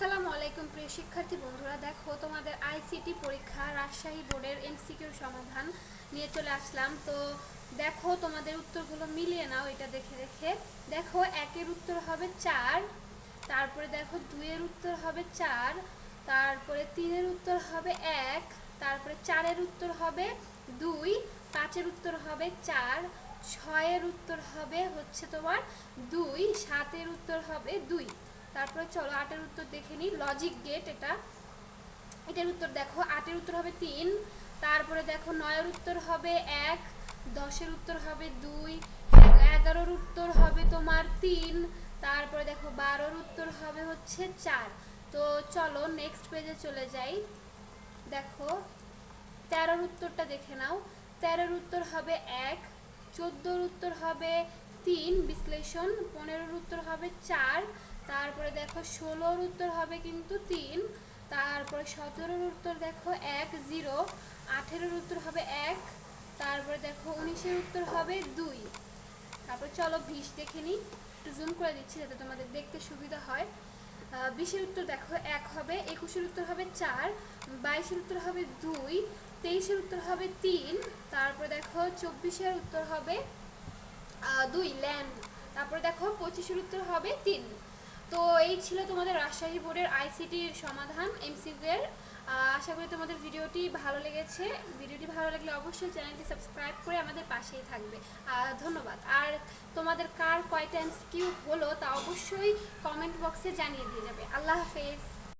আসসালামু আলাইকুম, প্রিয় শিক্ষার্থী বন্ধুরা। দেখো, তোমাদের আইসিটি পরীক্ষা রাজশাহী বোর্ডের এমসিকিউর সমাধান নিয়ে চলে আসলাম। তো দেখো, তোমাদের উত্তরগুলো মিলিয়ে নাও এটা দেখে দেখে দেখো, একের উত্তর হবে চার, তারপরে দেখো দুইয়ের উত্তর হবে চার, তারপরে তিনের উত্তর হবে এক, তারপরে চারের উত্তর হবে দুই, পাঁচের উত্তর হবে চার, ছয়ের উত্তর হবে হচ্ছে তোমার দুই, সাতের উত্তর হবে দুই। তারপরে চলো আটের উত্তর দেখে নিই। লজিক গেট এটা। এটার উত্তর দেখো, আটের উত্তর হবে তিন, তারপরে দেখো নয়ের উত্তর হবে এক, দশের উত্তর হবে দুই, এগারোর উত্তর হবে তোমার তিন, তারপরে দেখো বারোর উত্তর হবে হচ্ছে চার। তো চলো নেক্সট পেজে চলে যাই। দেখো, তেরোর উত্তরটা দেখে নাও। তেরোর উত্তর হবে এক, চোদ্দোর উত্তর হবে তিন, বিশ্লেষণ পনেরোর উত্তর হবে চার, তারপরে দেখো ষোলোর উত্তর হবে কিন্তু তিন, তারপরে সতেরোর উত্তর দেখো এক, জিরো, আঠেরোর উত্তর হবে এক, তারপরে দেখো উনিশের উত্তর হবে দুই। তারপর চলো বিশ দেখে নিই, একটু জুম করে দিচ্ছি যাতে তোমাদের দেখতে সুবিধা হয়। বিশের উত্তর দেখো এক হবে, একুশের উত্তর হবে চার, বাইশের উত্তর হবে দুই, তেইশের উত্তর হবে তিন, তারপর দেখো চব্বিশের উত্তর হবে দুই ল্যান্ড তারপরে দেখো পঁচিশের উত্তর হবে তিন। তো এই ছিল তোমাদের রাজশাহী বোর্ডের আইসিটির সমাধান এমসিকিউ এর। আশা করি তোমাদের ভিডিওটি ভালো লেগেছে। ভিডিওটি ভালো লাগলে অবশ্যই চ্যানেলটি সাবস্ক্রাইব করে আমাদের পাশেই থাকবে। ধন্যবাদ। আর তোমাদের কার কয়টা এমসিকিউ হলো তা অবশ্যই কমেন্ট বক্সে জানিয়ে দিয়ে যাবে। আল্লাহ হাফেজ।